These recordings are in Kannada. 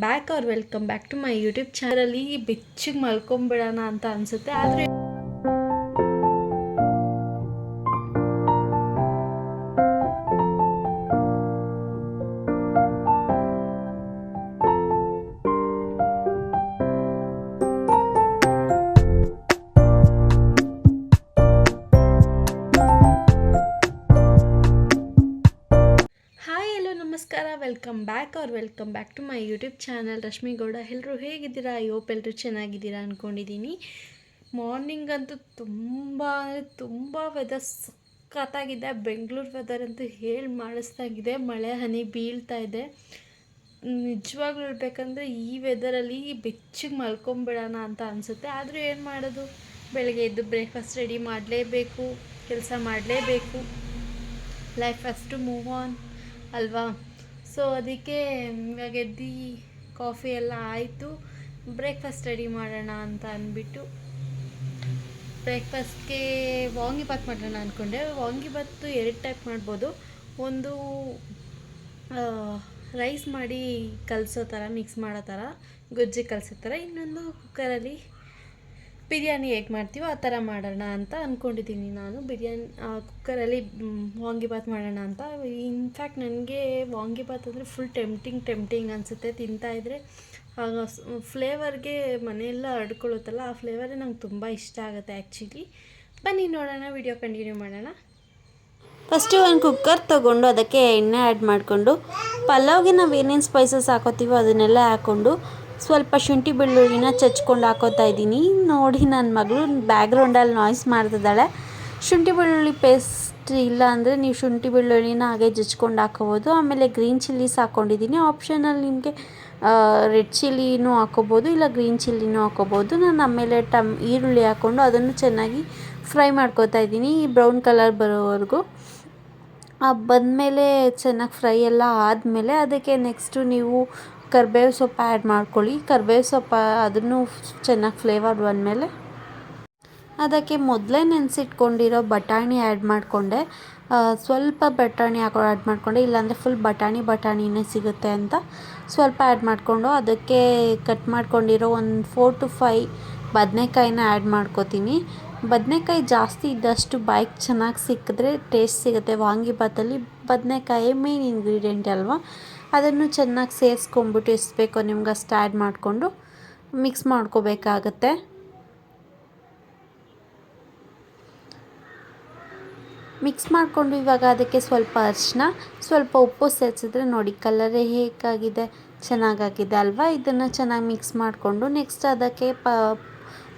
Back are welcome back to my YouTube ಚಾನಲಲ್ಲಿ ಬೆಚ್ಚಿಗೆ ಮಲ್ಕೊಂಬಿಡೋಣ ಅಂತ ಅನಿಸುತ್ತೆ. ಆದರೆ ನಮಸ್ಕಾರ welcome back are welcome back to my YouTube channel Rashmi Gowda ಎಲ್ಲರೂ ಹೇಗಿದ್ದೀರಾ? ಐ ಹೋಪ್ ಎಲ್ಲರೂ ಚೆನ್ನಾಗಿದ್ದೀರಾ ಅಂದ್ಕೊಂಡಿದ್ದೀನಿ ಮಾರ್ನಿಂಗ್ ಅಂತೂ ತುಂಬ ಅಂದರೆ ತುಂಬ ವೆದರ್ ಸಖತ್ತಾಗಿದೆ. ಬೆಂಗಳೂರು ವೆದರ್ ಅಂತೂ ಹೇಳಿ ಮಾಡಿಸ್ದಾಗಿದೆ. ಮಳೆ, ಹನಿ ಬೀಳ್ತಾ ಇದೆ. ನಿಜವಾಗ್ಲೂ ಹೇಳ್ಬೇಕಂದ್ರೆ ಈ ವೆದರಲ್ಲಿ ಬೆಚ್ಚಿಗೆ ಮಲ್ಕೊಂಬಿಡೋಣ ಅಂತ ಅನಿಸುತ್ತೆ. ಆದರೂ ಏನು ಮಾಡೋದು? ಬೆಳಗ್ಗೆ ಎದ್ದು ಬ್ರೇಕ್ಫಾಸ್ಟ್ ರೆಡಿ ಮಾಡಲೇಬೇಕು, ಕೆಲಸ ಮಾಡಲೇಬೇಕು. ಲೈಫ್ ಫಸ್ಟು ಮೂವ್ ಆನ್ ಅಲ್ವಾ? ಸೊ ಅದಕ್ಕೆ ಇವಾಗ ಎದ್ದು ಕಾಫಿ ಎಲ್ಲ ಆಯಿತು. ಬ್ರೇಕ್ಫಾಸ್ಟ್ ರೆಡಿ ಮಾಡೋಣ ಅಂತ ಅಂದ್ಬಿಟ್ಟು. ಬ್ರೇಕ್ಫಾಸ್ಟ್ಗೆ ವಾಂಗಿಬಾತ್ ಮಾಡೋಣ ಅಂದ್ಕೊಂಡೆ ವಾಂಗಿಬಾತು ಎರಡು ಟೈಪ್ ಮಾಡ್ಬೋದು. ಒಂದು ರೈಸ್ ಮಾಡಿ ಕಲಸೋ ಥರ ಮಿಕ್ಸ್ ಮಾಡೋ ಥರ, ಗೊಜ್ಜಿ ಕಲಸೋ ಥರ. ಇನ್ನೊಂದು ಕುಕ್ಕರಲ್ಲಿ ಬಿರಿಯಾನಿ ಹೇಗೆ ಮಾಡ್ತೀವೋ ಆ ಥರ ಮಾಡೋಣ ಅಂತ ಅಂದ್ಕೊಂಡಿದ್ದೀನಿ ನಾನು. ಬಿರಿಯಾನಿ ಕುಕ್ಕರಲ್ಲಿ ವಾಂಗಿಬಾತ್ ಮಾಡೋಣ ಅಂತ. ಇನ್ಫ್ಯಾಕ್ಟ್ ನನಗೆ ವಾಂಗಿಬಾತ್ ಅಂದರೆ ಫುಲ್ ಟೆಂಪ್ಟಿಂಗ್ ಟೆಂಪ್ಟಿಂಗ್ ಅನಿಸುತ್ತೆ. ತಿಂತಾಯಿದ್ರೆ ಫ್ಲೇವರ್ಗೆ ಮನೆಯೆಲ್ಲ ಅಡ್ಕೊಳ್ಳುತ್ತಲ್ಲ ಆ ಫ್ಲೇವರೇ ನಂಗೆ ತುಂಬ ಇಷ್ಟ ಆಗುತ್ತೆ ಆ್ಯಕ್ಚುಲಿ ಬನ್ನಿ ನೋಡೋಣ ವಿಡಿಯೋ ಕಂಟಿನ್ಯೂ ಮಾಡೋಣ. ಫಸ್ಟು ಒಂದು ಕುಕ್ಕರ್ ತೊಗೊಂಡು ಅದಕ್ಕೆ ಎಣ್ಣೆ ಆ್ಯಡ್ ಮಾಡಿಕೊಂಡು, ಪಲಾವ್ಗೆ ನಾವು ಏನೇನು ಸ್ಪೈಸಸ್ ಹಾಕೋತೀವೋ ಅದನ್ನೆಲ್ಲ ಹಾಕ್ಕೊಂಡು ಸ್ವಲ್ಪ ಶುಂಠಿ ಬೆಳ್ಳುಳ್ಳಿನ ಚಚ್ಕೊಂಡು ಹಾಕೋತಾ ಇದ್ದೀನಿ. ನೋಡಿ ನನ್ನ ಮಗಳು ಬ್ಯಾಗ್ರೌಂಡಲ್ಲಿ ನಾಯ್ಸ್ ಮಾಡ್ತಿದ್ದಾಳೆ. ಶುಂಠಿ ಬೆಳ್ಳುಳ್ಳಿ ಪೇಸ್ಟ್ ಇಲ್ಲ ಅಂದರೆ ನೀವು ಶುಂಠಿ ಬೆಳ್ಳುಳ್ಳಿನ ಹಾಗೆ ಜಚ್ಕೊಂಡು ಹಾಕೋಬೋದು. ಆಮೇಲೆ ಗ್ರೀನ್ ಚಿಲ್ಲೀಸ್ ಹಾಕ್ಕೊಂಡಿದ್ದೀನಿ ಆಪ್ಷನಲ್ಲಿ ನಿಮಗೆ ರೆಡ್ ಚಿಲ್ಲಿನೂ ಹಾಕೋಬೋದು, ಇಲ್ಲ ಗ್ರೀನ್ ಚಿಲ್ಲಿನೂ ಹಾಕೋಬೋದು. ನಾನು ಆಮೇಲೆ ಟಮ್, ಈರುಳ್ಳಿ ಹಾಕ್ಕೊಂಡು ಅದನ್ನು ಚೆನ್ನಾಗಿ ಫ್ರೈ ಮಾಡ್ಕೋತಾ ಇದ್ದೀನಿ ಬ್ರೌನ್ ಕಲರ್ ಬರೋವರೆಗೂ. ಬಂದಮೇಲೆ ಚೆನ್ನಾಗಿ ಫ್ರೈ ಎಲ್ಲ ಆದಮೇಲೆ ಅದಕ್ಕೆ ನೆಕ್ಸ್ಟು ನೀವು ಕರ್ಬೇವು ಸೊಪ್ಪು ಆ್ಯಡ್ ಮಾಡ್ಕೊಳ್ಳಿ. ಕರ್ಬೇವು ಸೊಪ್ಪು, ಅದನ್ನು ಚೆನ್ನಾಗಿ ಫ್ಲೇವರ್ ಬಂದಮೇಲೆ ಅದಕ್ಕೆ ಮೊದಲೇ ನೆನೆಸಿಟ್ಕೊಂಡಿರೋ ಬಟಾಣಿ ಆ್ಯಡ್ ಮಾಡಿಕೊಂಡೆ. ಸ್ವಲ್ಪ ಬಟಾಣಿ ಹಾಕೋ ಆ್ಯಡ್ ಮಾಡಿಕೊಂಡೆ. ಇಲ್ಲಾಂದರೆ ಫುಲ್ ಬಟಾಣಿ ಬಟಾಣಿನೇ ಸಿಗುತ್ತೆ ಅಂತ ಸ್ವಲ್ಪ ಆ್ಯಡ್ ಮಾಡಿಕೊಂಡು ಅದಕ್ಕೆ ಕಟ್ ಮಾಡ್ಕೊಂಡಿರೋ ಒಂದು ಫೋರ್ ಟು ಫೈ ಬದನೆಕಾಯಿನ ಆ್ಯಡ್ ಮಾಡ್ಕೋತೀನಿ. ಬದನೆಕಾಯಿ ಜಾಸ್ತಿ ಇದ್ದಷ್ಟು ಬಾಯಿಗೆ ಚೆನ್ನಾಗಿ ಸಿಕ್ಕಿದ್ರೆ ಟೇಸ್ಟ್ ಸಿಗುತ್ತೆ. ವಾಂಗಿಭಾತಲ್ಲಿ ಬದನೆಕಾಯಿ ಮೇನ್ ಇಂಗ್ರೀಡಿಯೆಂಟ್ ಅಲ್ವಾ? ಅದನ್ನು ಚೆನ್ನಾಗಿ ಸೇರಿಸ್ಕೊಂಬಿಟ್ಟು ಎಷ್ಟು ಬೇಕೋ ನಿಮ್ಗೆ ಅಷ್ಟು ಆ್ಯಡ್ ಮಾಡಿಕೊಂಡು ಮಿಕ್ಸ್ ಮಾಡ್ಕೋಬೇಕಾಗತ್ತೆ. ಮಿಕ್ಸ್ ಮಾಡಿಕೊಂಡು ಇವಾಗ ಅದಕ್ಕೆ ಸ್ವಲ್ಪ ಅರಿಶಿನ, ಸ್ವಲ್ಪ ಉಪ್ಪು ಸೇರಿಸಿದ್ರೆ ನೋಡಿ ಕಲರೇ ಹೇಗಾಗಿದೆ, ಚೆನ್ನಾಗಾಗಿದೆ ಅಲ್ವಾ? ಇದನ್ನು ಚೆನ್ನಾಗಿ ಮಿಕ್ಸ್ ಮಾಡಿಕೊಂಡು ನೆಕ್ಸ್ಟ್ ಅದಕ್ಕೆ ಪ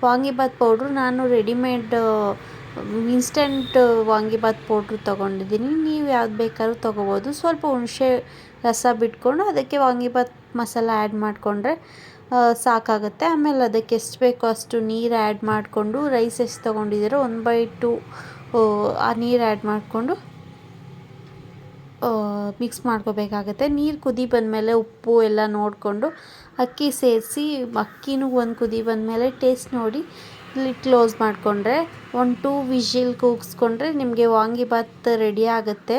ವಾಂಗಿಬಾತ್ ಪೌಡ್ರು ನಾನು ರೆಡಿಮೇಡ್ ಇನ್ಸ್ಟೆಂಟ್ ವಾಂಗಿಬಾತ್ ಪೌಡ್ರ್ ತೊಗೊಂಡಿದ್ದೀನಿ. ನೀವು ಯಾವ್ದು ಬೇಕಾದ್ರೂ ತೊಗೋಬೋದು. ಸ್ವಲ್ಪ ಹುಣಸೆ ರಸ ಬಿಟ್ಕೊಂಡು ಅದಕ್ಕೆ ವಾಂಗಿಬಾತ್ ಮಸಾಲ ಆ್ಯಡ್ ಮಾಡಿಕೊಂಡ್ರೆ ಸಾಕಾಗುತ್ತೆ. ಆಮೇಲೆ ಅದಕ್ಕೆ ಎಷ್ಟು ಬೇಕೋ ಅಷ್ಟು ನೀರು ಆ್ಯಡ್ ಮಾಡಿಕೊಂಡು, ರೈಸ್ ಎಷ್ಟು ತೊಗೊಂಡಿದ್ದೀರೋ ಒನ್ ಬೈ ಟು, ಆ ನೀರು ಆ್ಯಡ್ ಮಾಡಿಕೊಂಡು ಮಿಕ್ಸ್ ಮಾಡ್ಕೋಬೇಕಾಗತ್ತೆ. ನೀರು ಕುದಿ ಬಂದಮೇಲೆ ಉಪ್ಪು ಎಲ್ಲ ನೋಡಿಕೊಂಡು, ಅಕ್ಕಿ ಸೇರಿಸಿ, ಅಕ್ಕಿನೂ ಒಂದು ಕುದಿ ಬಂದಮೇಲೆ ಟೇಸ್ಟ್ ನೋಡಿ, ಇಲ್ಲಿ ಕ್ಲೋಸ್ ಮಾಡಿಕೊಂಡ್ರೆ ಒಂದು ಟೂ ವಿಷಿಲ್ ಕೂಗಿಸ್ಕೊಂಡ್ರೆ ನಿಮಗೆ ವಾಂಗಿಬಾತ್ ರೆಡಿ ಆಗುತ್ತೆ.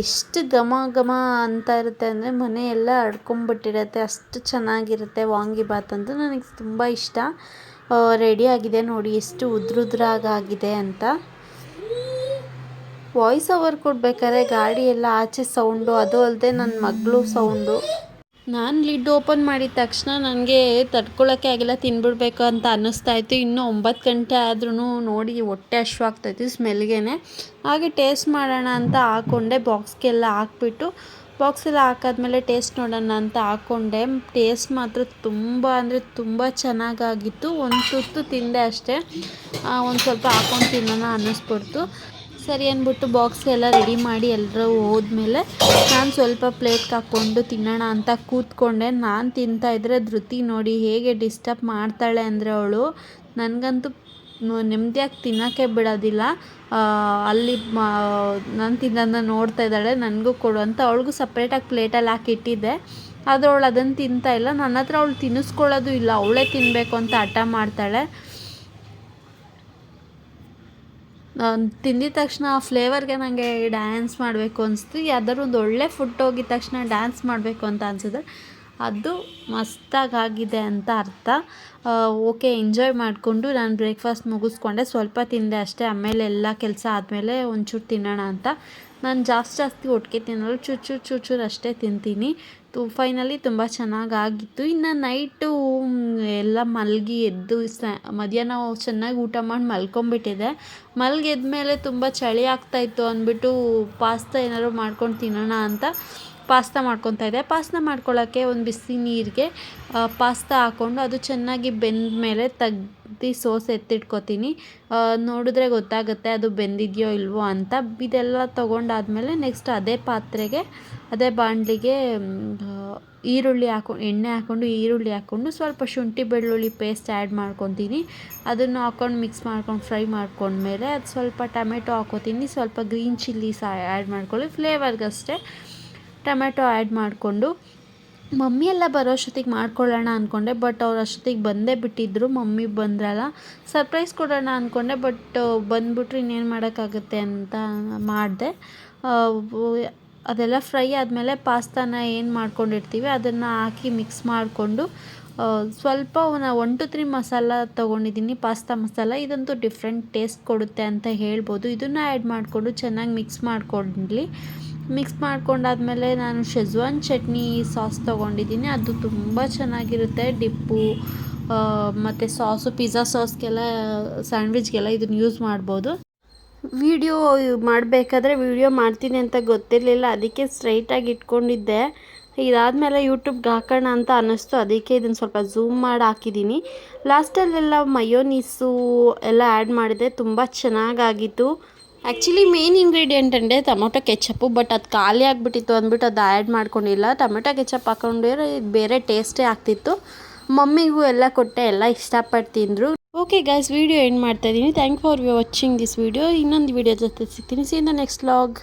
ಎಷ್ಟು ಘಮ ಘಮ ಅಂತ ಇರುತ್ತೆ ಅಂದರೆ ಮನೆಯೆಲ್ಲ ಅಡ್ಕೊಂಬಿಟ್ಟಿರುತ್ತೆ, ಅಷ್ಟು ಚೆನ್ನಾಗಿರುತ್ತೆ ವಾಂಗಿಬಾತ್ ಅಂತ ನನಗೆ ತುಂಬ ಇಷ್ಟ. ರೆಡಿ ಆಗಿದೆ ನೋಡಿ, ಎಷ್ಟು ಉದ್ರುದ್ರಾಗಾಗಿದೆ ಅಂತ. ವಾಯ್ಸ್ ಓವರ್ ಕೊಡ್ಬೇಕಾದ್ರೆ ಗಾಡಿ ಎಲ್ಲ ಆಚೆ ಸೌಂಡು ಅದು ಅಲ್ಲದೆ ನನ್ನ ಮಗಳು ಸೌಂಡು ನಾನು ಲಿಡ್ ಓಪನ್ ಮಾಡಿದ ತಕ್ಷಣ ನನಗೆ ತಡ್ಕೊಳ್ಳೋಕ್ಕೆ ಆಗಿಲ್ಲ, ತಿನ್ಬಿಡ್ಬೇಕು ಅಂತ ಅನ್ನಿಸ್ತಾ ಇತ್ತು. ಇನ್ನೂ ಒಂಬತ್ತು ಗಂಟೆ ಆದ್ರೂ ನೋಡಿ ಹೊಟ್ಟೆ ಹಶ್ವಾಗ್ತಾಯಿತ್ತು ಸ್ಮೆಲ್ಗೆ ಹಾಗೆ ಟೇಸ್ಟ್ ಮಾಡೋಣ ಅಂತ ಹಾಕ್ಕೊಂಡೆ ಬಾಕ್ಸ್ಗೆಲ್ಲ ಹಾಕ್ಬಿಟ್ಟು, ಬಾಕ್ಸೆಲ್ಲ ಹಾಕಾದ್ಮೇಲೆ ಟೇಸ್ಟ್ ನೋಡೋಣ ಅಂತ ಹಾಕ್ಕೊಂಡೆ ಟೇಸ್ಟ್ ಮಾತ್ರ ತುಂಬ, ಅಂದರೆ ತುಂಬ ಚೆನ್ನಾಗಾಗಿತ್ತು. ಒಂದು ತುತ್ತು ತಿಂದೆ ಅಷ್ಟೇ. ಒಂದು ಸ್ವಲ್ಪ ಹಾಕ್ಕೊಂಡು ತಿನ್ನೋಣ ಅನ್ನಿಸ್ಬಿಡ್ತು. ಸರಿ ಅಂದ್ಬಿಟ್ಟು ಬಾಕ್ಸ್ ಎಲ್ಲ ರೆಡಿ ಮಾಡಿ ಎಲ್ಲರೂ ಹೋದ್ಮೇಲೆ ನಾನು ಸ್ವಲ್ಪ ಪ್ಲೇಟ್ಗೆ ಹಾಕ್ಕೊಂಡು ತಿನ್ನೋಣ ಅಂತ ಕೂತ್ಕೊಂಡೆ. ನಾನು ತಿಂತಾಯಿದ್ರೆ ಧೃತಿ ನೋಡಿ ಹೇಗೆ ಡಿಸ್ಟರ್ಬ್ ಮಾಡ್ತಾಳೆ ಅಂದರೆ ಅವಳು. ನನಗಂತೂ ನೆಮ್ಮದಿಯಾಗಿ ತಿನ್ನೋಕ್ಕೆ ಬಿಡೋದಿಲ್ಲ. ಅಲ್ಲಿ ನಾನು ತಿನ್ನೋದನ್ನ ನೋಡ್ತಾ ಇದ್ದಾಳೆ, ನನಗೂ ಕೊಡು ಅಂತ ಅವಳಿಗೂ ಸಪ್ರೇಟಾಗಿ ಪ್ಲೇಟಲ್ಲಿ ಹಾಕಿಟ್ಟಿದ್ದೆ ಆದರೆ ಅವಳು ಅದನ್ನು ತಿಂತಾ ಇಲ್ಲ. ನನ್ನ ಹತ್ರ ಅವಳು ತಿನ್ನಿಸ್ಕೊಳ್ಳೋದು ಇಲ್ಲ. ಅವಳೇ ತಿನ್ನಬೇಕು ಅಂತ ಹಠ ಮಾಡ್ತಾಳೆ. ತಿಂದಿದ ತಕ್ಷಣ ಆ ಫ್ಲೇವರ್ಗೆ ನನಗೆ ಡ್ಯಾನ್ಸ್ ಮಾಡಬೇಕು ಅನಿಸ್ತು. ಯಾವ್ದಾದ್ರು ಒಂದು ಒಳ್ಳೆ ಫುಡ್ ಹೋಗಿದ ತಕ್ಷಣ ಡ್ಯಾನ್ಸ್ ಮಾಡಬೇಕು ಅಂತ ಅನಿಸಿದ್ರೆ ಅದು ಮಸ್ತಾಗಾಗಿದೆ ಅಂತ ಅರ್ಥ. ಓಕೆ ಎಂಜಾಯ್ ಮಾಡಿಕೊಂಡು ನಾನು ಬ್ರೇಕ್ಫಾಸ್ಟ್ ಮುಗಿಸ್ಕೊಂಡೆ. ಸ್ವಲ್ಪ ತಿಂದೆ ಅಷ್ಟೇ. ಆಮೇಲೆ ಎಲ್ಲ ಕೆಲಸ ಆದಮೇಲೆ ಒಂಚೂರು ತಿನ್ನೋಣ ಅಂತ. ನಾನು ಜಾಸ್ತಿ ಜಾಸ್ತಿ ಒಟ್ಟಿಗೆ ತಿನ್ನೋಲ್ಲ. ಚೂರು ಚೂರು ಚೂರು ಚೂರು ಅಷ್ಟೇ ತಿಂತೀನಿ. ತು ಫೈನಲಿ ತುಂಬ ಚೆನ್ನಾಗಾಗಿತ್ತು. ಇನ್ನು ನೈಟು ಎಲ್ಲ ಮಲಗಿ ಎದ್ದು ಸ, ಮಧ್ಯಾಹ್ನ ಚೆನ್ನಾಗಿ ಊಟ ಮಾಡಿ ಮಲ್ಕೊಂಬಿಟ್ಟಿದೆ ಮಲ್ಗಿ ಮೇಲೆ ತುಂಬ ಚಳಿ ಆಗ್ತಾಯಿತ್ತು ಅಂದ್ಬಿಟ್ಟು ಪಾಸ್ತಾ ಏನಾದ್ರು ಮಾಡ್ಕೊಂಡು ತಿನ್ನೋಣ ಅಂತ. ಪಾಸ್ತಾ ಮಾಡ್ಕೊತಾ ಇದೆ. ಪಾಸ್ತಾ ಮಾಡ್ಕೊಳ್ಳೋಕ್ಕೆ ಒಂದು ಬಿಸಿ ನೀರಿಗೆ ಪಾಸ್ತಾ ಹಾಕ್ಕೊಂಡು ಅದು ಚೆನ್ನಾಗಿ ಬೆಂದ ಮೇಲೆ ತೆಗ್ದು ಸೋಸ್ ಎತ್ತಿಟ್ಕೊತೀನಿ. ನೋಡಿದ್ರೆ ಗೊತ್ತಾಗುತ್ತೆ ಅದು ಬೆಂದಿದೆಯೋ ಇಲ್ವೋ ಅಂತ. ಇದೆಲ್ಲ ತೊಗೊಂಡಾದಮೇಲೆ ನೆಕ್ಸ್ಟ್ ಅದೇ ಪಾತ್ರೆಗೆ, ಅದೇ ಬಾಣಲಿಗೆ ಈರುಳ್ಳಿ ಹಾಕೊ, ಎಣ್ಣೆ ಹಾಕ್ಕೊಂಡು ಈರುಳ್ಳಿ ಹಾಕ್ಕೊಂಡು ಸ್ವಲ್ಪ ಶುಂಠಿ, ಬೆಳ್ಳುಳ್ಳಿ ಪೇಸ್ಟ್ ಆ್ಯಡ್ ಮಾಡ್ಕೊತೀನಿ. ಅದನ್ನು ಹಾಕ್ಕೊಂಡು ಮಿಕ್ಸ್ ಮಾಡ್ಕೊಂಡು ಫ್ರೈ ಮಾಡ್ಕೊಂಡ್ಮೇಲೆ ಅದು ಸ್ವಲ್ಪ ಟೊಮೆಟೊ ಹಾಕೋತೀನಿ. ಸ್ವಲ್ಪ ಗ್ರೀನ್ ಚಿಲ್ಲೀಸ್ ಆ್ಯಡ್ ಮಾಡ್ಕೊಳ್ಳಿ. ಫ್ಲೇವರ್ಗಷ್ಟೇ ಟೊಮೆಟೊ ಆ್ಯಡ್ ಮಾಡಿಕೊಂಡು, ಮಮ್ಮಿ ಎಲ್ಲ ಬರೋ ಅಷ್ಟೊತ್ತಿಗೆ ಮಾಡ್ಕೊಳ್ಳೋಣ ಅಂದ್ಕೊಂಡೆ ಬಟ್ ಅವ್ರು ಅಷ್ಟೊತ್ತಿಗೆ ಬಂದೇ ಬಿಟ್ಟಿದ್ರು. ಮಮ್ಮಿ ಬಂದ್ರಲ್ಲ, ಸರ್ಪ್ರೈಸ್ ಕೊಡೋಣ ಅಂದ್ಕೊಂಡೆ ಬಟ್ ಬಂದ್ಬಿಟ್ರೆ ಇನ್ನೇನು ಮಾಡೋಕ್ಕಾಗುತ್ತೆ ಅಂತ ಮಾಡಿದೆ. ಅದೆಲ್ಲ ಫ್ರೈ ಆದಮೇಲೆ ಪಾಸ್ತಾನ ಏನು ಮಾಡ್ಕೊಂಡಿರ್ತೀವಿ, ಅದನ್ನು ಹಾಕಿ ಮಿಕ್ಸ್ ಮಾಡಿಕೊಂಡು ಸ್ವಲ್ಪ ಒನ್ ಟು ತ್ರೀ ಮಸಾಲ ತೊಗೊಂಡಿದ್ದೀನಿ, ಪಾಸ್ತಾ ಮಸಾಲ. ಇದಂತೂ ಡಿಫ್ರೆಂಟ್ ಟೇಸ್ಟ್ ಕೊಡುತ್ತೆ ಅಂತ ಹೇಳ್ಬೋದು. ಇದನ್ನು ಆ್ಯಡ್ ಮಾಡಿಕೊಂಡು ಚೆನ್ನಾಗಿ ಮಿಕ್ಸ್ ಮಾಡ್ಕೊಂಡ್ಲಿ. ಮಿಕ್ಸ್ ಮಾಡ್ಕೊಂಡಾದ್ಮೇಲೆ ನಾನು ಶೆಜ್ವಾನ್ ಚಟ್ನಿ ಸಾಸ್ ತೊಗೊಂಡಿದ್ದೀನಿ. ಅದು ತುಂಬ ಚೆನ್ನಾಗಿರುತ್ತೆ. ಡಿಪ್ಪು ಮತ್ತು ಸಾಸು ಪಿಜ್ಜಾ ಸಾಸ್ಗೆಲ್ಲ ಸ್ಯಾಂಡ್ವಿಚ್ಗೆಲ್ಲ ಇದನ್ನು ಯೂಸ್ ಮಾಡ್ಬೋದು. ವಿಡಿಯೋ ಮಾಡಬೇಕಾದ್ರೆ ವಿಡಿಯೋ ಮಾಡ್ತೀನಿ ಅಂತ ಗೊತ್ತಿರಲಿಲ್ಲ. ಅದಕ್ಕೆ ಸ್ಟ್ರೈಟಾಗಿ ಇಟ್ಕೊಂಡಿದ್ದೆ. ಇದಾದಮೇಲೆ ಯೂಟ್ಯೂಬ್ಗೆ ಹಾಕೋಣ ಅಂತ ಅನ್ನಿಸ್ತು. ಅದಕ್ಕೆ ಇದನ್ನು ಸ್ವಲ್ಪ ಝೂಮ್ ಮಾಡಿ ಹಾಕಿದ್ದೀನಿ. ಲಾಸ್ಟಲ್ಲೆಲ್ಲ ಮಯೋನೀಸು ಎಲ್ಲ ಆ್ಯಡ್ ಮಾಡಿದೆ. ತುಂಬ ಚೆನ್ನಾಗಾಗಿತ್ತು. ಆ್ಯಕ್ಚುಲಿ ಮೇನ್ ಇಂಗ್ರೀಡಿಯೆಂಟ್ ಅಂದರೆ ಟೊಮೊಟೊ ಕೆಚಪ್ಪು ಬಟ್ ಅದು ಖಾಲಿ ಆಗಿಬಿಟ್ಟಿತ್ತು ಅಂದ್ಬಿಟ್ಟು ಅದು ಆ್ಯಡ್ ಮಾಡ್ಕೊಂಡಿಲ್ಲ. ಟೊಮೆಟೊ ಕೆಚಪ್ ಹಾಕೊಂಡಿರೋ ಬೇರೆ ಟೇಸ್ಟೇ ಆಗ್ತಿತ್ತು. ಮಮ್ಮಿಗೂ ಎಲ್ಲ ಕೊಟ್ಟೆ, ಎಲ್ಲ ಇಷ್ಟಪಟ್ಟು ತಿಂದರು. ಓಕೆ ಗೈಸ್ ವಿಡಿಯೋ ಎಂಡ್ ಮಾಡ್ತಾ ಇದ್ದೀನಿ thank for watching this video ಇನ್ನೊಂದು ವಿಡಿಯೋ ಜೊತೆ ಸಿಗ್ತೀನಿ. See in the next log